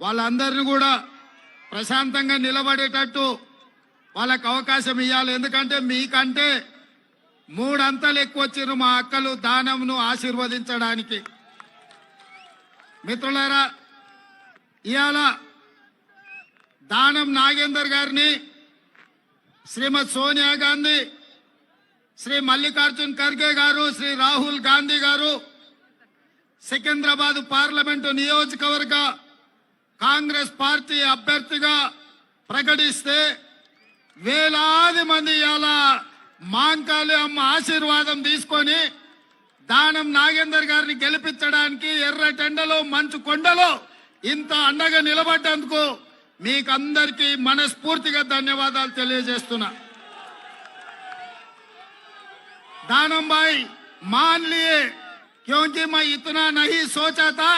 వాళ్ళందరినీ కూడా ప్రశాంతంగా నిలబడేటట్టు వాళ్ళకు అవకాశం ఇవ్వాలి ఎందుకంటే మీకంటే మూడంతలు ఎక్కువ వచ్చిర్రు మా అక్కలు దానంను ఆశీర్వదించడానికి. మిత్రులారా ఇవాళ దానం నాగేందర్ గారిని శ్రీమతి సోనియా గాంధీ శ్రీ మల్లికార్జున్ ఖర్గే గారు శ్రీ రాహుల్ గాంధీ గారు సికింద్రాబాద్ పార్లమెంటు నియోజకవర్గ కాంగ్రెస్ పార్టీ అభ్యర్థిగా ప్రకటిస్తే వేలాది మంది ఇలా మాంకాళి అమ్మ ఆశీర్వాదం తీసుకొని దానం నాగేందర్ గారిని గెలిపించడానికి ఎర్రటెండలో మంచు కొండలో ఇంత అండగా నిలబడ్డందుకు మీకందరికీ మనస్ఫూర్తిగా ధన్యవాదాలు తెలియజేస్తున్నా दानम भाई मान लिए क्योंकि मैं इतना नहीं सोचा था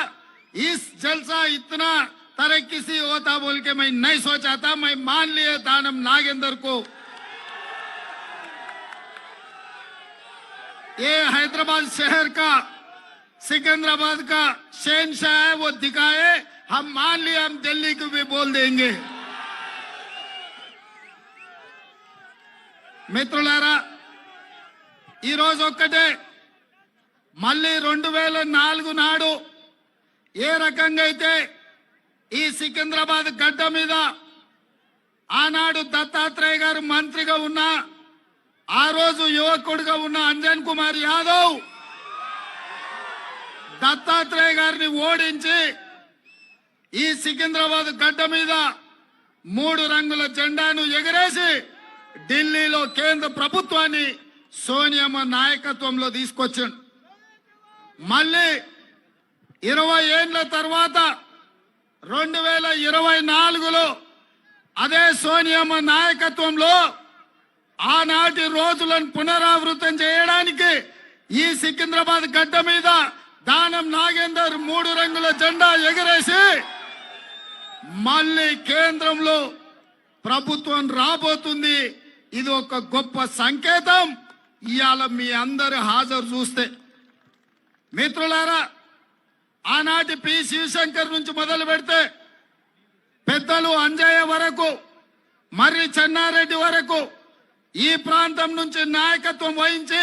इस जलसा इतना तरक्की से होता बोल के मैं नहीं सोचा था मैं मान लिए दानम नागेंद्र को ये हैदराबाद शहर का सिकंदराबाद का शहनशाह है वो दिखाए हम मान लिए हम दिल्ली को भी बोल देंगे మిత్రులారా ఈరోజు ఒక్కటే మళ్ళీ రెండు వేల నాలుగు నాడు ఏ రకంగా అయితే ఈ సికింద్రాబాద్ గడ్డ మీద ఆనాడు దత్తాత్రేయ గారు మంత్రిగా ఉన్న ఆ రోజు యువకుడిగా ఉన్న అంజన్ కుమార్ యాదవ్ దత్తాత్రేయ గారిని ఓడించి ఈ సికింద్రాబాద్ గడ్డ మీద మూడు రంగుల జెండాను ఎగరేసి ఢిల్లీలో కేంద్ర ప్రభుత్వాన్ని సోనియమ్మ నాయకత్వంలో తీసుకొచ్చాడు. మళ్ళీ ఇరవై ఏండ్ల తర్వాత రెండు వేల ఇరవై నాలుగులో అదే సోనియమ్మ నాయకత్వంలో ఆనాటి రోజులను పునరావృతం చేయడానికి ఈ సికింద్రాబాద్ గడ్డ మీద దానం నాగేందర్ మూడు రంగుల జెండా ఎగరేసి మళ్ళీ కేంద్రంలో ప్రభుత్వం రాబోతుంది. ఇది ఒక గొప్ప సంకేతం. ఇవాళ మీ అందరు హాజరు చూస్తే. మిత్రులారా ఆనాటి పి శివశంకర్ నుంచి మొదలు పెడితే పెద్దలు అంజయ్య వరకు మర్రి చెన్నారెడ్డి వరకు ఈ ప్రాంతం నుంచి నాయకత్వం వహించి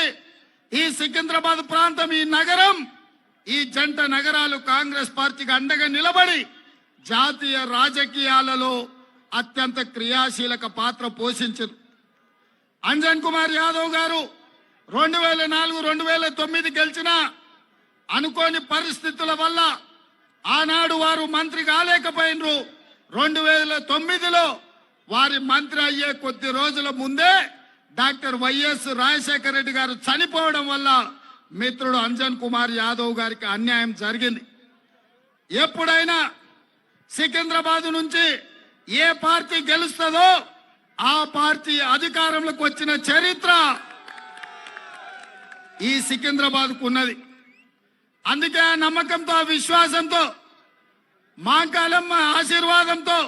ఈ సికింద్రాబాద్ ప్రాంతం ఈ నగరం ఈ జంట నగరాలు కాంగ్రెస్ పార్టీకి అండగా నిలబడి జాతీయ రాజకీయాలలో అత్యంత క్రియాశీలక పాత్ర పోషించారు అంజన్ కుమార్ యాదవ్ గారు రెండు వేల నాలుగు రెండు వేల తొమ్మిది గెలిచిన అనుకోని పరిస్థితుల వల్ల ఆనాడు వారు మంత్రి కాలేకపోయినరు. రెండు వేల తొమ్మిదిలో వారి మంత్రి అయ్యే కొద్ది రోజుల ముందే డాక్టర్ వైఎస్ రాజశేఖర రెడ్డి గారు చనిపోవడం వల్ల మిత్రుడు అంజన్ కుమార్ యాదవ్ గారికి అన్యాయం జరిగింది. ఎప్పుడైనా సికింద్రాబాద్ నుంచి ఏ పార్టీ గెలుస్తుందో ఆ పార్టీ అధికారంలోకి వచ్చిన చరిత్ర ఈ సికింద్రాబాద్కు ఉన్నది. అందుకే ఆ నమ్మకంతో ఆ విశ్వాసంతో మాంకాలమ్మ ఆశీర్వాదంతో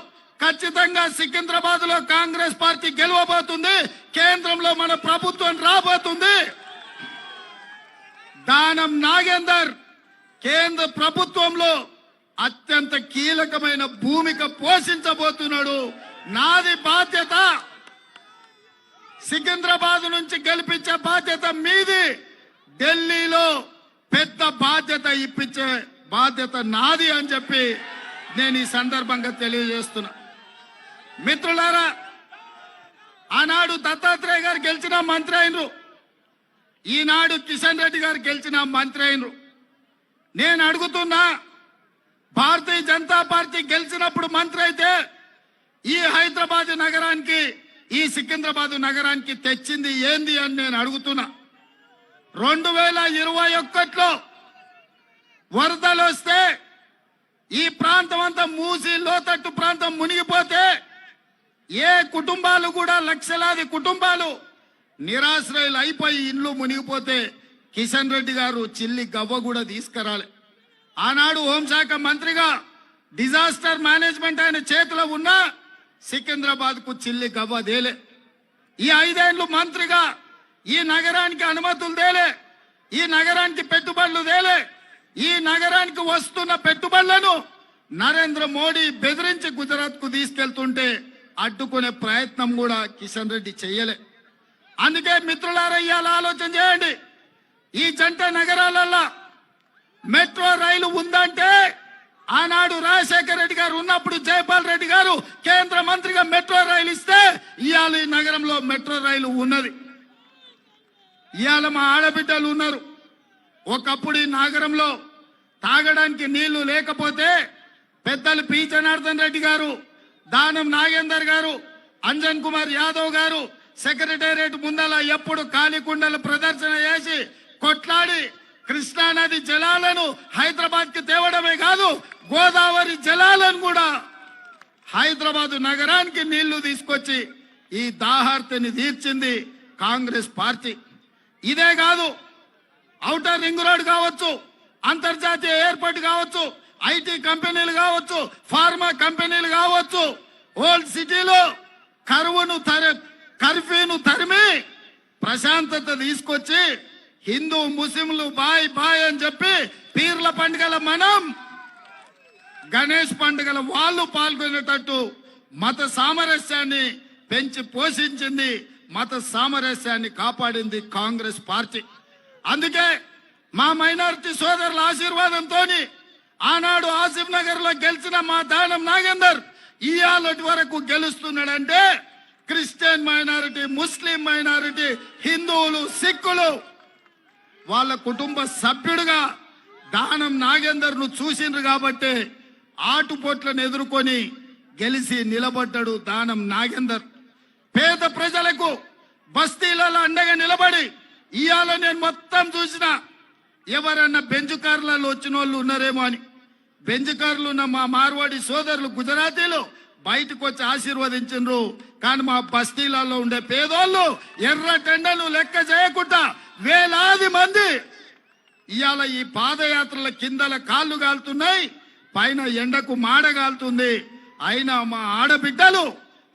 ఖచ్చితంగా సికింద్రాబాద్లో కాంగ్రెస్ పార్టీ గెలవబోతుంది కేంద్రంలో మన ప్రభుత్వం రాబోతుంది. దానం నాగేందర్ కేంద్ర ప్రభుత్వంలో అత్యంత కీలకమైన భూమిక పోషించబోతున్నాడు. నాది బాధ్యత. సికింద్రాబాద్ నుంచి గెలిపించే బాధ్యత మీది. ఢిల్లీలో బాధ్యత ఇప్పించే బాధ్యత నాది అని చెప్పి నేను ఈ సందర్భంగా తెలియజేస్తున్నా. మిత్రులారా ఆనాడు దత్తాత్రేయ గారు గెలిచిన మంత్రి అయినరు. ఈనాడు కిషన్ రెడ్డి గారు గెలిచిన మంత్రి అయినరు. నేను అడుగుతున్నా భారతీయ జనతా పార్టీ గెలిచినప్పుడు మంత్రి అయితే ఈ హైదరాబాద్ నగరానికి ఈ సికింద్రాబాద్ నగరానికి తెచ్చింది ఏంది అని నేను అడుగుతున్నా. రెండు వేల ఇరవై ఒక్కట్లో వరదలు వస్తే ఈ ప్రాంతం అంతా మూసి లోతట్టు ప్రాంతం మునిగిపోతే ఏ కుటుంబాలు కూడా లక్షలాది కుటుంబాలు నిరాశ్రయులు అయిపోయి ఇండ్లు మునిగిపోతే కిషన్ రెడ్డి గారు చిల్లి గవ్వ కూడా తీసుకురాలి. ఆనాడు హోంశాఖ మంత్రిగా డిజాస్టర్ మేనేజ్మెంట్ ఆయన చేతిలో ఉన్న సికింద్రాబాద్కు చిల్లి గవ్వ దేలే ఈ ఐదేండ్లు మంత్రిగా ఈ నగరానికి అనుమతులు దేలే ఈ నగరానికి పెట్టుబడులు దేలే ఈ నగరానికి వస్తున్న పెట్టుబడులను నరేంద్ర మోడీ బెదిరించి గుజరాత్కు తీసుకెళ్తుంటే అడ్డుకునే ప్రయత్నం కూడా కిషన్ రెడ్డి చెయ్యలే అందుకే మిత్రులారా ఇవాళ ఆలోచన చేయండి. ఈ జంట నగరాలలో మెట్రో రైలు ఉందంటే ఆనాడు రాజశేఖర రెడ్డి గారు ఉన్నప్పుడు జయపాల్ రెడ్డి గారు కేంద్ర మంత్రిగా మెట్రో రైలు ఇస్తే ఇవాళ ఈ నగరంలో మెట్రో రైలు ఉన్నది. ఇవాళ మా ఆడబిడ్డలు ఉన్నారు. ఒకప్పుడు ఈ నగరంలో తాగడానికి నీళ్ళు లేకపోతే పెద్దలు పి జనార్దన్ రెడ్డి గారు దానం నాగేందర్ గారు అంజన్ కుమార్ యాదవ్ గారు సెక్రటేరియట్ ముందల ఎప్పుడు కాలికుండలు ప్రదర్శన చేసి కొట్లాడి కృష్ణానది జలాలను హైదరాబాద్కి తేవడమే కాదు గోదావరి జలాలను కూడా హైదరాబాద్ నగరానికి నీళ్ళు తీసుకొచ్చి ఈ దాహార్తిని తీర్చింది కాంగ్రెస్ పార్టీ. ఇదే కాదు ఔటర్ రింగ్ రోడ్ కావచ్చు అంతర్జాతీయ ఎయిర్పోర్ట్ కావచ్చు ఐటీ కంపెనీలు కావచ్చు ఫార్మా కంపెనీలు కావచ్చు ఓల్డ్ సిటీలో కరువును తర కర్ఫ్యూను తరిమి ప్రశాంతత తీసుకొచ్చి హిందూ ముస్లింలు బాయ్ బాయ్ అని చెప్పి పీర్ల పండుగల మనం గణేష్ పండుగల వాళ్ళు పాల్గొనేటట్టు మత సామరస్యాన్ని పెంచి పోషించింది మత సామరస్యాన్ని కాపాడింది కాంగ్రెస్ పార్టీ. అందుకే మా మైనారిటీ సోదరుల ఆశీర్వాదంతో ఆనాడు ఆసిఫ్ నగర్లో గెలిచిన మా దానం నాగేందర్ ఇయాలటి వరకు గెలుస్తున్నాడంటే క్రిస్టియన్ మైనారిటీ ముస్లిం మైనారిటీ హిందువులు సిక్కులు వాళ్ళ కుటుంబ సభ్యుడిగా దానం నాగేందర్ను చూసిండ్రు కాబట్టి ఆటుపోట్లను ఎదుర్కొని గెలిచి నిలబడ్డాడు దానం నాగేందర్. పేద ప్రజలకు బస్తీలలో అండగా నిలబడి ఇవాళ నేను మొత్తం చూసిన ఎవరన్నా బెంచ్ కార్లలో వచ్చిన వాళ్ళు ఉన్నారేమో అని. బెంచ్ కార్లు ఉన్న మా మార్వాడి సోదరులు గుజరాతీలు బయటకు వచ్చి ఆశీర్వదించిండ్రు కానీ మా బస్తీలలో ఉండే పేదోళ్ళు ఎర్ర టెండలు లెక్క చేయకుండా వేలాది మంది ఇవాళ ఈ పాదయాత్రల కిందల కాళ్ళు కాలుతున్నాయి పైన ఎండకు మాడగాలుతుంది అయినా మా ఆడబిడ్డలు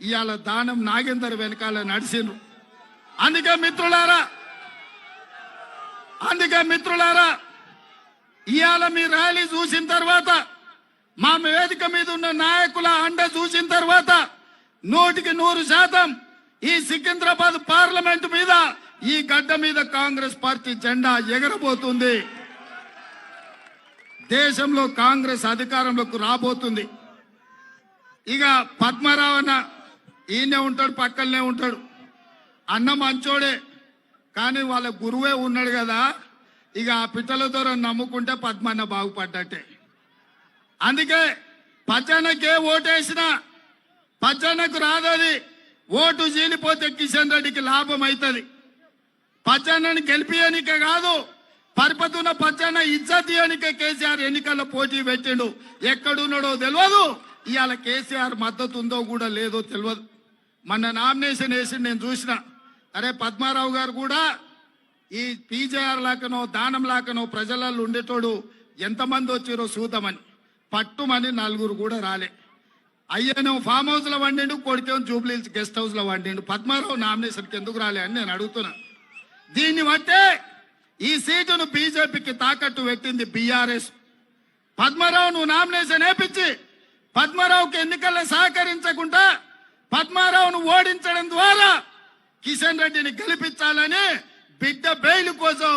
ఇవాళ దానం నాగేందర్ వెనకాల నడిచిండ్రు అందుకే మిత్రులారా అందుకే మిత్రులారా ఇవాళ మీ ర్యాలీ చూసిన తర్వాత మా వేదిక మీద ఉన్న నాయకుల అండ చూసిన తర్వాత నూటికి నూరు శాతం ఈ సికింద్రాబాద్ పార్లమెంట్ మీద ఈ గడ్డ మీద కాంగ్రెస్ పార్టీ జెండా ఎగరబోతుంది. దేశంలో కాంగ్రెస్ అధికారంలోకి రాబోతుంది. ఇక పద్మరావణ ఈయనే ఉంటాడు పక్కనే ఉంటాడు. అన్న మంచోడే. కానీ వాళ్ళ గురువే ఉన్నాడు కదా. ఇక ఆ పిట్టల ద్వారా నమ్ముకుంటే పద్మన్న బాగుపడ్డట్టే. అందుకే పచ్చన్నకే ఓటేసిన పచ్చన్నకు రాదది. ఓటు చీలిపోతే కిషన్ రెడ్డికి లాభం అవుతుంది పచ్చన్నని గెలిపియనిక కాదు పరిపతున్న పచ్చన్న ఇజ్జతీయనిక కేసీఆర్ ఎన్నికల్లో పోటీ పెట్టిండు. ఎక్కడున్నాడో తెలియదు ఇవాళ కేసీఆర్ మద్దతు ఉందో కూడా లేదో తెలియదు మొన్న నామినేషన్ వేసి నేను చూసిన. అరే పద్మారావు గారు కూడా ఈ పీజేఆర్ లాకనో దానం లాకనో ప్రజలలో ఉండేటోడు ఎంతమంది వచ్చారో చూద్దామని. పట్టుమని నలుగురు కూడా రాలే. అయ్యను ఫామ్ హౌస్లో వండిండు కొడుకేమో జూబ్లీ గెస్ట్ హౌస్లో వండిండు. పద్మారావు నామినేషన్కి ఎందుకు రాలే అని నేను అడుగుతున్నా. దీన్ని బట్టే ఈ సీటును బీజేపీకి తాకట్టు పెట్టింది బీఆర్ఎస్. పద్మారావు నువ్వు నామినేషన్ వేపించి పద్మారావుకి ఎన్నికల్లో సహకరించకుండా పద్మారావును ఓడించడం ద్వారా కిషన్ రెడ్డిని గెలిపించాలని బిడ్డ బెయిల్ కోసం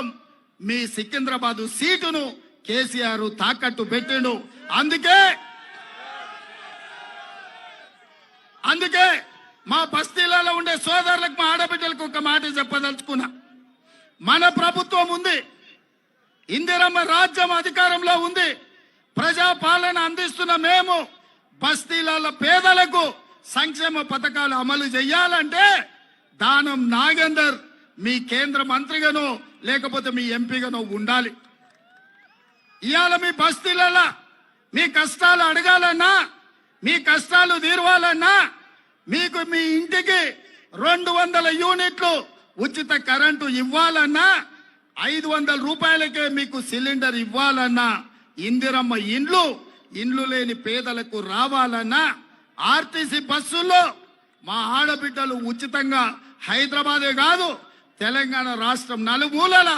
మీ సికింద్రాబాద్ సీటును కేసీఆర్ తాకట్టు పెట్టిండు. అందుకే అందుకే మా బస్తీలలో ఉండే సోదరులకు మా ఆడబిడ్డలకు ఒక మాట చెప్పదలుచుకున్నా. మన ప్రభుత్వం ఉంది. ఇందిరమ్మ రాజ్యం అధికారంలో ఉంది. ప్రజా పాలన అందిస్తున్న మేము బస్తీలలో పేదలకు సంక్షేమ పథకాలు అమలు చేయాలంటే దానం నాగేందర్ మీ కేంద్ర మంత్రిగానో లేకపోతే మీ ఎంపీగానో ఉండాలి. ఇవాళ మీ బస్తీలలో మీ కష్టాలు అడగాలన్నా మీ కష్టాలు తీరవాలన్నా మీకు మీ ఇంటికి రెండు వందల యూనిట్లు ఉచిత కరెంటు ఇవ్వాలన్నా ఐదు వందల రూపాయలకే మీకు సిలిండర్ ఇవ్వాలన్నా ఇందిరమ్మ ఇండ్లు ఇండ్లు లేని పేదలకు రావాలన్నా ఆర్టీసీ బస్సుల్లో మా ఆడబిడ్డలు ఉచితంగా హైదరాబాదే కాదు తెలంగాణ రాష్ట్రం నలుమూలల.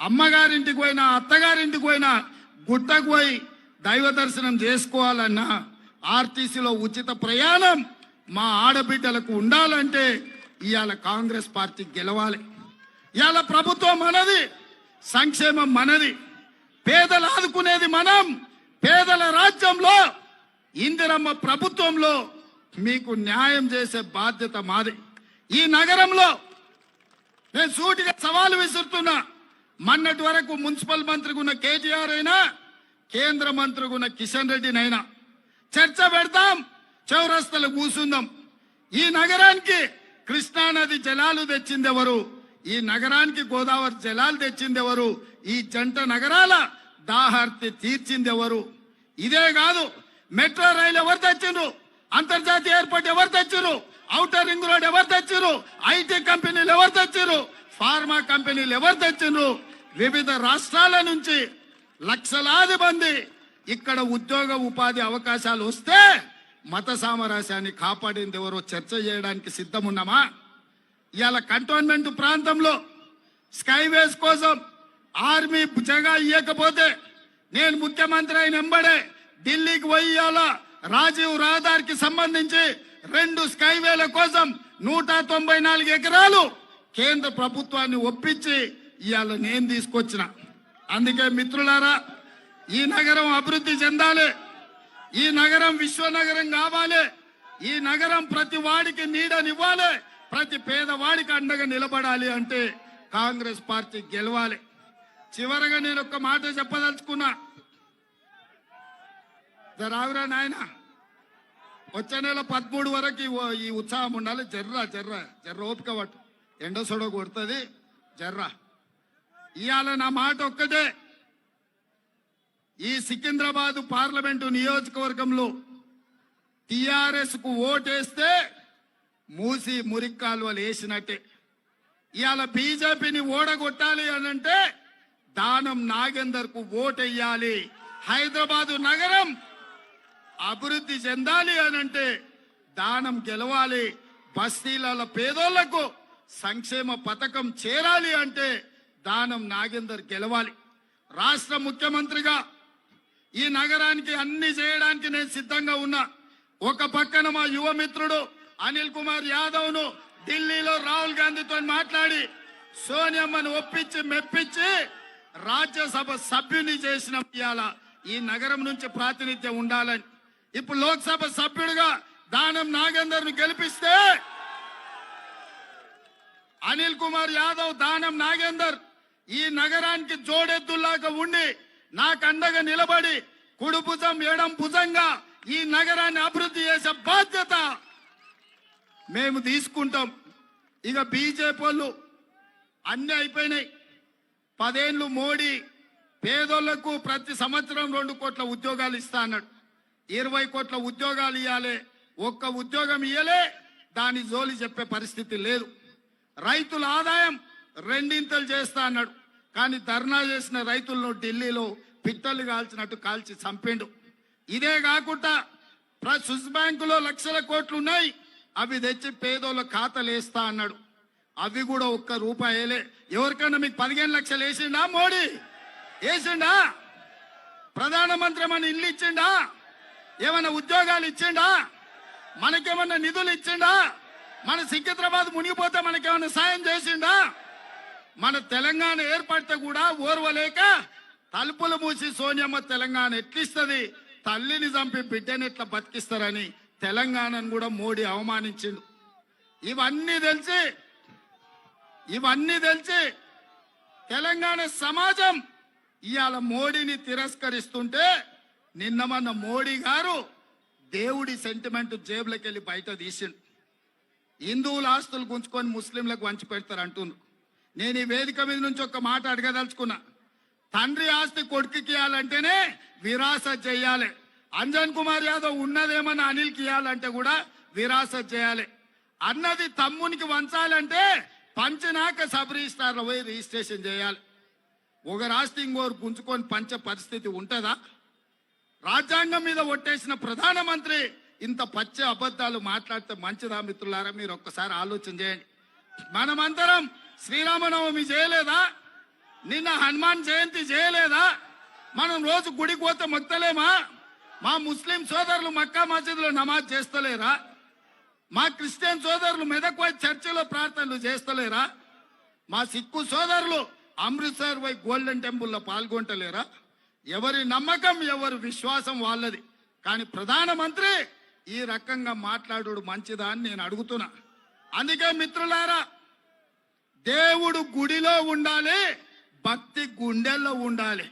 అమ్మగారింటికి పోయినా అత్తగారింటికి పోయినా గుట్టకు పోయి దైవ దర్శనం చేసుకోవాలన్నా ఆర్టీసీలో ఉచిత ప్రయాణం మా ఆడబిడ్డలకు ఉండాలంటే ఇవాళ కాంగ్రెస్ పార్టీ గెలవాలి. ఇవాళ ప్రభుత్వం మనది సంక్షేమం మనది. పేదలు ఆదుకునేది మనం పేదల రాజ్యంలో ఇందిరమ్మ ప్రభుత్వంలో మీకు న్యాయం చేసే బాధ్యత మాది. ఈ నగరంలో నేను సూటిగా సవాలు విసురుతున్నా. మొన్నటి వరకు మున్సిపల్ మంత్రిగా ఉన్న కేటీఆర్ అయినా కేంద్ర మంత్రిగా ఉన్న కిషన్ రెడ్డినైనా. చర్చ పెడతాం చౌరస్తలు కూసుందాం. ఈ నగరానికి కృష్ణానది జలాలు తెచ్చింది ఎవరు ఈ నగరానికి గోదావరి జలాలు తెచ్చింది ఎవరు ఈ జంట నగరాల దాహార్తి తీర్చింది ఎవరు ఇదే కాదు మెట్రో రైలు ఎవరు తెచ్చిండ్రు? అంతర్జాతీయ ఎయిర్పోర్ట్ ఎవరు తెచ్చిండ్రు? ఔటర్ రింగ్ రోడ్ ఎవరు తెచ్చారు ఐటీ కంపెనీలు ఎవరు తెచ్చారు ఫార్మా కంపెనీలు ఎవరు తెచ్చారు వివిధ రాష్ట్రాల నుంచి లక్షలాది మంది ఇక్కడ ఉద్యోగ ఉపాధి అవకాశాలు వస్తే మత సామరస్యాన్ని కాపాడింది ఎవరో చర్చ చేయడానికి సిద్ధమున్నామా? ఇవాళ కంటోన్మెంట్ ప్రాంతంలో స్కైవేస్ కోసం ఆర్మీ జగా ఇవ్వకపోతే నేను ముఖ్యమంత్రి అయిన ఎంబడే ఢిల్లీకి పోయి ఇవాళ రాజీవ్ రహదారికి సంబంధించి రెండు స్కైవేల కోసం నూట తొంభై నాలుగు ఎకరాలు కేంద్ర ప్రభుత్వాన్ని ఒప్పించి ఇవాళ నేను తీసుకొచ్చిన. అందుకే మిత్రులారా ఈ నగరం అభివృద్ధి చెందాలి. ఈ నగరం విశ్వనగరం కావాలి. ఈ నగరం ప్రతి వాడికి నీడనివ్వాలి. ప్రతి పేదవాడికి అండగా నిలబడాలి అంటే కాంగ్రెస్ పార్టీ గెలవాలి. చివరగా నేను ఒక మాట చెప్పదలుచుకున్నా. రావురా నాయనా? వచ్చే నెల పదమూడు వరకు ఈ ఉత్సాహం ఉండాలి. జర్రా జర్రా జర్ర ఓపిక పట్టు. ఎండ సొడ కొడుతుంది జర్రా. ఇవాళ నా మాట ఒక్కటే. ఈ సికింద్రాబాద్ పార్లమెంటు నియోజకవర్గంలో టిఆర్ఎస్కు ఓటేస్తే మూసి మురిక్కాలువలు వేసినట్టే. ఇవాళ బీజేపీని ఓడగొట్టాలి అని అంటే దానం నాగేందర్కు ఓటెయ్యాలి హైదరాబాదు నగరం అభివృద్ధి చెందాలి అని అంటే దానం గెలవాలి. బస్తీల పేదోళ్ళకు సంక్షేమ పథకం చేరాలి అంటే దానం నాగేందర్ గెలవాలి. రాష్ట్ర ముఖ్యమంత్రిగా ఈ నగరానికి అన్ని చేయడానికి నేను సిద్ధంగా ఉన్నా. ఒక పక్కన మా యువ మిత్రుడు అనిల్ కుమార్ యాదవ్ను ఢిల్లీలో రాహుల్ గాంధీతో మాట్లాడి సోనియమ్మను ఒప్పించి మెప్పించి రాజ్యసభ సభ్యుని చేసిన. ఇవాళ ఈ నగరం నుంచి ప్రాతినిధ్యం ఉండాలని ఇప్పుడు లోక్సభ సభ్యుడిగా దానం నాగేందర్ను గెలిపిస్తే అనిల్ కుమార్ యాదవ్ దానం నాగేందర్ ఈ నగరానికి జోడెద్దుల్లాగా ఉండి నాకు అండగా నిలబడి కుడి భుజం ఎడం భుజంగా ఈ నగరాన్ని అభివృద్ధి చేసే బాధ్యత మేము తీసుకుంటాం. ఇక బీజేపీ వాళ్ళు అన్ని అయిపోయినాయి. పదేళ్ళు మోడీ పేదోళ్ళకు ప్రతి సంవత్సరం రెండు కోట్ల ఉద్యోగాలు ఇస్తా అన్నాడు. ఇరవై కోట్ల ఉద్యోగాలు ఇవ్వాలి ఒక్క ఉద్యోగం ఇయ్యలే దాని జోలి చెప్పే పరిస్థితి లేదు. రైతుల ఆదాయం రెండింతలు చేస్తా అన్నాడు. కానీ ధర్నా చేసిన రైతులను ఢిల్లీలో పిట్టలు కాల్చినట్టు కాల్చి చంపిండు. ఇదే కాకుండా ప్ర- స్విస్ బ్యాంకులో లక్షల కోట్లు ఉన్నాయి. అవి తెచ్చి పేదోళ్ళ ఖాతాలు వేస్తా అన్నాడు. అవి కూడా ఒక్క రూపాయలే. ఎవరికైనా మీకు పదిహేను లక్షలు వేసిండా మోడీ? వేసిండా? ప్రధానమంత్రి మన ఇల్లు ఇచ్చిండా? ఏమైనా ఉద్యోగాలు ఇచ్చిండా? మనకేమన్నా నిధులు ఇచ్చిండా? మన సికింద్రాబాద్ మునిగిపోతే మనకేమన్నా సాయం చేసిండా? మన తెలంగాణ ఏర్పడితే కూడా ఓర్వలేక తలుపులు మూసి సోనియమ్మ తెలంగాణ ఎట్లిస్తుంది? తల్లిని చంపి బిడ్డని ఎట్లా బతికిస్తారని తెలంగాణను కూడా మోడీ అవమానించిండు. ఇవన్నీ తెలిసి ఇవన్నీ తెలిసి తెలంగాణ సమాజం ఇవాళ మోడీని తిరస్కరిస్తుంటే నిన్న మన మోడీ గారు దేవుడి సెంటిమెంట్ జేబులోకి వెళ్ళి బయట తీసిండు. హిందువుల ఆస్తులు గుంచుకొని ముస్లింలకు వంచి పెడతారు అంటున్నారు నేను ఈ వేదిక మీద నుంచి ఒక మాట అడగదలుచుకున్నా. తండ్రి ఆస్తి కొడుకుకి ఇవ్వాలంటేనే విరాస చేయాలి అంజన్ కుమార్ యాదవ్ ఉన్నదేమన్నా అనిల్కి ఇవ్వాలంటే కూడా విరాస చేయాలి అన్నది తమ్మునికి వంచాలంటే పంచినాక సబ్ రిజిస్టార్లో పోయి రిజిస్ట్రేషన్ చేయాలి ఒక రాష్ట్రం ఇంకోరు గుంజుకొని పంచే పరిస్థితి ఉంటుందా? రాజ్యాంగం మీద ఒట్టేసిన ప్రధానమంత్రి ఇంత పచ్చ అబద్ధాలు మాట్లాడితే మంచిదా మిత్రులారా? మీరు ఒక్కసారి ఆలోచన చేయండి. మనమందరం శ్రీరామనవమి చేయలేదా? నిన్న హనుమాన్ జయంతి చేయలేదా? మనం రోజు గుడికి పోతే మొత్తలేమా మా ముస్లిం సోదరులు మక్కా మసీదులో నమాజ్ చేస్తలేరా? మా క్రిస్టియన్ సోదరులు మెదక్ పోయి చర్చిలో ప్రార్థనలు చేస్తలేరా? మా సిక్కు సోదరులు అమృత్సర్ పోయి గోల్డెన్ టెంపుల్లో పాల్గొంటలేరా? ఎవరి నమ్మకం ఎవరి విశ్వాసం వాళ్ళది. కానీ ప్రధానమంత్రి ఈ రకంగా మాట్లాడు మంచిదా అని నేను అడుగుతున్నా. అందుకే మిత్రులారా దేవుడు గుడిలో ఉండాలి భక్తి గుండెల్లో ఉండాలి.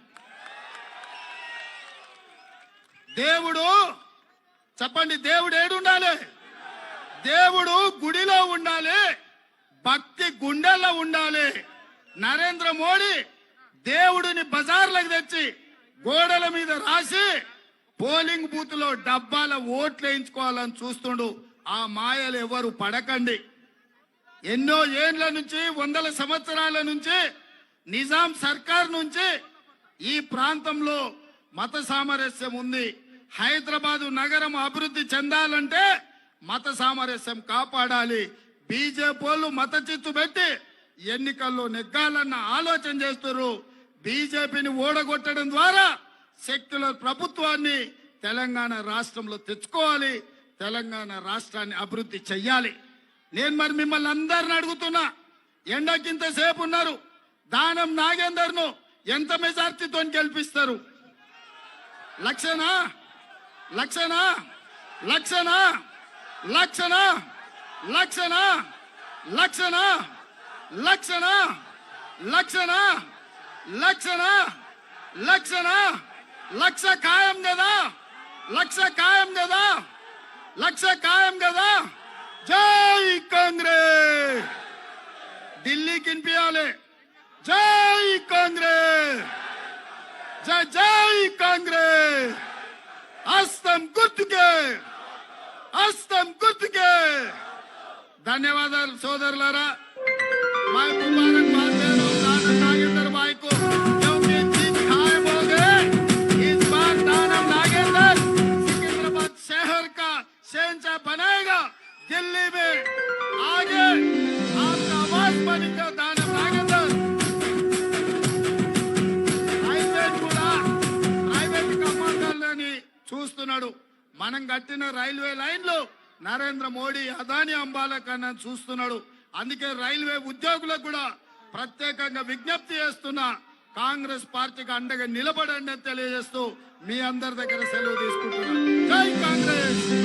దేవుడు చెప్పండి దేవుడు ఏడుండాలి దేవుడు గుడిలో ఉండాలి భక్తి గుండెల్లో ఉండాలి. నరేంద్ర మోడీ దేవుడిని బజార్లకు తెచ్చి గోడల మీద రాసి పోలింగ్ బూత్లో డబ్బాల ఓట్లు వేయించుకోవాలని చూస్తుండు. ఆ మాయలు ఎవరు పడకండి. ఎన్నో ఏండ్ల నుంచి వందల సంవత్సరాల నుంచి నిజాం సర్కార్ నుంచి ఈ ప్రాంతంలో మత సామరస్యం ఉంది. హైదరాబాదు నగరం అభివృద్ధి చెందాలంటే మత సామరస్యం కాపాడాలి. బీజేపీ వాళ్ళు మత చిత్తు పెట్టి ఎన్నికల్లో నెగ్గాలన్న ఆలోచన చేస్తున్నారు బీజేపీని ఓడగొట్టడం ద్వారా సెక్యులర్ ప్రభుత్వాన్ని తెలంగాణ రాష్ట్రంలో తెచ్చుకోవాలి తెలంగాణ రాష్ట్రాన్ని అభివృద్ధి చెయ్యాలి. నేను మరి మిమ్మల్ని అందరిని అడుగుతున్నా ఎండకింత సేపు ఉన్నారు దానం నాగేందర్ను ఎంత మెజార్టీతో గెలిపిస్తారు? లక్షనా? లక్షనా? లక్షనా? లక్షనా? లక్షనా? లక్షనా? లక్షనా? లక్షనా? లక్షణ లక్షణ లక్ష ఖాయం కదా లక్ష ఖాయం కదా లక్ష ఖాయం కదా జై కాంగ్రెస్ ఢిల్లీ కినిపించాలి జై కాంగ్రెస్ జై జై కాంగ్రెస్ హస్తం గుర్తుకే హస్తం గుర్తుకే ధన్యవాదాలు సోదరులారా మా కుమారం दिल्ली में आगे आपका आवाज बनेगा दानव नागेंद्र ప్రైవేట్ కూడా ప్రైవేట్ కమాండర్లని చూస్తున్నాడు మనం కట్టిన రైల్వే లైన్లు నరేంద్ర మోడీ అదాని అంబాల కన్నా చూస్తున్నాడు అందుకే రైల్వే ఉద్యోగులకు కూడా ప్రత్యేకంగా విజ్ఞప్తి చేస్తున్నా కాంగ్రెస్ పార్టీకి అండగా నిలబడండి అని తెలియజేస్తూ మీ అందరి దగ్గర సెలవు తీసుకుంటున్నా జై కాంగ్రెస్